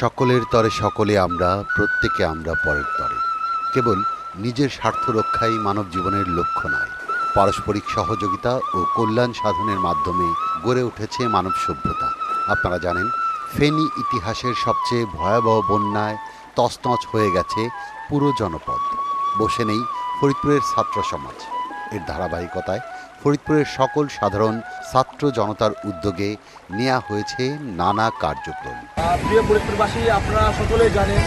সকলের তরে সকলে আমরা, প্রত্যেকে আমরা পরের তরে। কেবল নিজের স্বার্থ রক্ষাই মানব জীবনের লক্ষ্য নয়। পারস্পরিক সহযোগিতা ও কল্যাণ সাধনের মাধ্যমে গড়ে উঠেছে মানব সভ্যতা। আপনারা জানেন, ফেনী ইতিহাসের সবচেয়ে ভয়াবহ বন্যায় তছনছ হয়ে গেছে পুরো জনপদ। বসে নেই ফরিদপুরের ছাত্র সমাজ। এর ধারাবাহিকতায় ফরিদপুরের সকল সাধারণ ছাত্র জনতার উদ্যোগে নেওয়া হয়েছে নানা কার্যক্রম। প্রিয় ফরিদপুরবাসী আপনারা সকলেই জানেন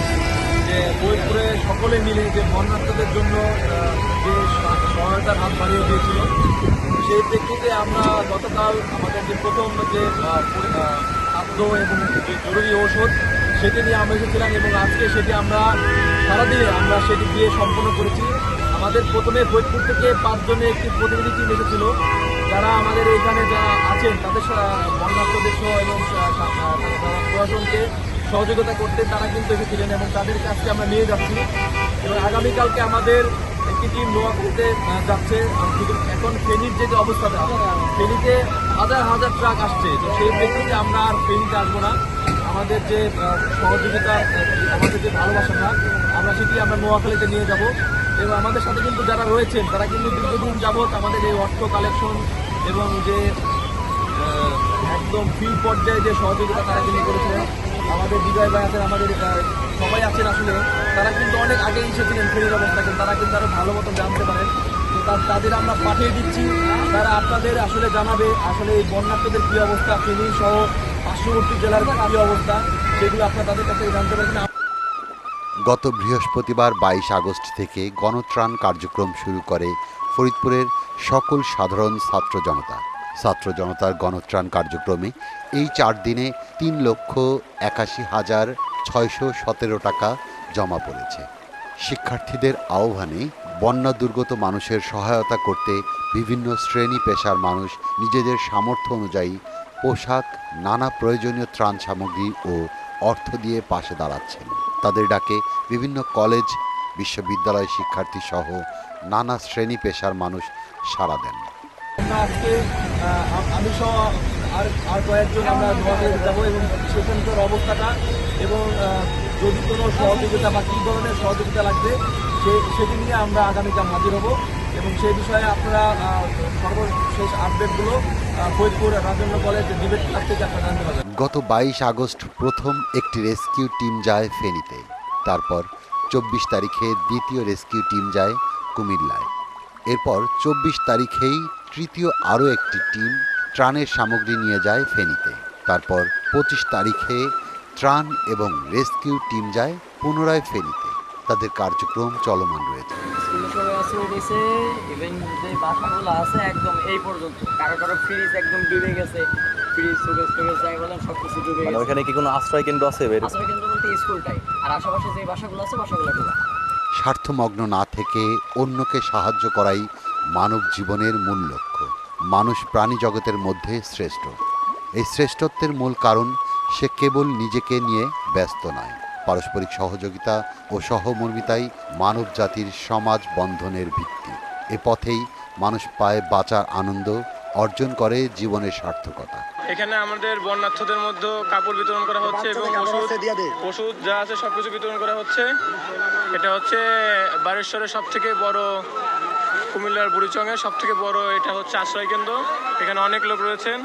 যে ফরিদপুরে সকলে মিলে যে বন্যার্থদের জন্য যে সহ- সহায়তার হাত বাড়িয়ে দিয়েছিল, সেই প্রেক্ষিতে আমরা গতকাল আমাদের যে প্রথম যে খাদ্য এবং যে জরুরি ঔষধ, সেটি নিয়ে আমরা এসেছিলাম এবং আজকে সেটি আমরা সারাদিনে আমরা সেটি দিয়ে সম্পন্ন করেছি। আমাদের প্রথমে ফরিদপুর থেকে পাঁচজনের একটি প্রতিনিধি টিম এসেছিল। যারা আমাদের এখানে যারা আছেন, তাদের বন্যার্থদের সহ এবং প্রশাসনকে সহযোগিতা করতে তারা কিন্তু এসেছিলেন এবং তাদের কাছকে আমরা নিয়ে যাচ্ছি। এবং আগামীকালকে আমাদের একটি টিম নোয়াখালীতে যাচ্ছে। এখন ফেনীর যে যে অবস্থাটা, ফেনীতে হাজার হাজার ট্রাক আসছে। তো সেই প্রেক্ষিতে আমরা আর ফেনীতে আসব না। আমাদের যে সহযোগিতা আমাদের যে ভালোবাসাটা আমরা সেটি আমরা নোয়াখালীতে নিয়ে যাব। এবং আমাদের সাথে কিন্তু যারা রয়েছেন, তারা কিন্তু দীর্ঘদিন যাবৎ আমাদের এই অর্থ কালেকশন এবং যে একদম ফিল্ড পর্যায়ে যে সহযোগিতা তারা কিন্তু করেছিলেন আমাদের বিজয় ভাই আমাদের সবাই আছেন আসলে, তারা কিন্তু অনেক আগে এসেছিলেন ফেরির অবস্থা কিন্তু তারা কিন্তু আরও ভালো মতো জানতে পারেন। তাদের আমরা পাঠিয়ে দিচ্ছি। তারা আপনাদের আসলে জানাবে আসলে এই বন্যার্থদের কী অবস্থা, ফেনী সহ পার্শ্ববর্তী জেলার কী অবস্থা, সেগুলো আপনারা তাদের কাছে জানতে পারবেন। গত বৃহস্পতিবার বাইশ আগস্ট থেকে গণত্রাণ কার্যক্রম শুরু করে ফরিদপুরের সকল সাধারণ ছাত্র জনতা। ছাত্র জনতার গণত্রাণ কার্যক্রমে এই চার দিনে তিন লক্ষ একাশি হাজার ছয়শো সতেরো টাকা জমা পড়েছে। শিক্ষার্থীদের আহ্বানে বন্যা দুর্গত মানুষের সহায়তা করতে বিভিন্ন শ্রেণি পেশার মানুষ নিজেদের সামর্থ্য অনুযায়ী পোশাক, নানা প্রয়োজনীয় ত্রাণ সামগ্রী ও অর্থ দিয়ে পাশে দাঁড়াচ্ছেন। তাদের ডাকে বিভিন্ন কলেজ, বিশ্ববিদ্যালয় শিক্ষার্থী সহ নানা শ্রেণি পেশার মানুষ সাড়া দেন। আর আর কয়েকজন আমরা যাব এবং সেখানকার অবস্থাটা এবং যদি কোনো সহযোগিতা বা কী ধরনের সহযোগিতা লাগবে, সে, সেটি নিয়ে আমরা আগামীকাল হাজির হব। এবং সেই বিষয়ে আপনারা সর্বশেষ আপডেটগুলো Faridpur Rajendra college debate club থেকে আপনারা জানতে পারবেন। গত বাইশ আগস্ট প্রথম একটি রেস্কিউ টিম যায় ফেনীতে। তারপর চব্বিশ তারিখে দ্বিতীয় রেস্কিউ টিম যায় কুমিল্লায়। এরপর চব্বিশ তারিখেই তৃতীয় আরও একটি টিম ত্রাণের সামগ্রী নিয়ে যায় ফেনীতে। তারপর পঁচিশ তারিখে ত্রাণ এবং রেস্কিউ টিম যায় পুনরায় ফেনীতে। তাদের কার্যক্রম চলমান রয়েছে। মানে ওখানে কি কোনো আশ্রয় কেন্দ্র আছে বের আসলে কেন্দ্র বলতে স্কুলটাই আর আশেপাশে যে বাসাগুলো আছে বাসাগুলো স্বার্থমগ্ন না থেকে অন্যকে সাহায্য করাই মানব জীবনের মূল লক্ষ্য। মানুষ প্রাণী জগতের মধ্যে শ্রেষ্ঠ। এই শ্রেষ্ঠত্বের মূল কারণ সে কেবল নিজেকে নিয়ে ব্যস্ত নয়। পারস্পরিক সহযোগিতা ও সহমর্মিতাই মানব জাতির সমাজ বন্ধনের ভিত্তি। এ পথেই মানুষ পায় বাঁচার আনন্দ অর্জন করে জীবনের সার্থকতা। এখানে আমাদের বন্যার্থদের মধ্যে কাপড় বিতরণ করা হচ্ছে এবং ওষুধ ওষুধ যা আছে সব কিছু বিতরণ করা হচ্ছে। এটা হচ্ছে বারেশ্বরের সব থেকে বড় কুমিল্লার বুড়িচঙের সব থেকে বড় এটা হচ্ছে আশ্রয় কেন্দ্র। এখানে অনেক লোক রয়েছেন।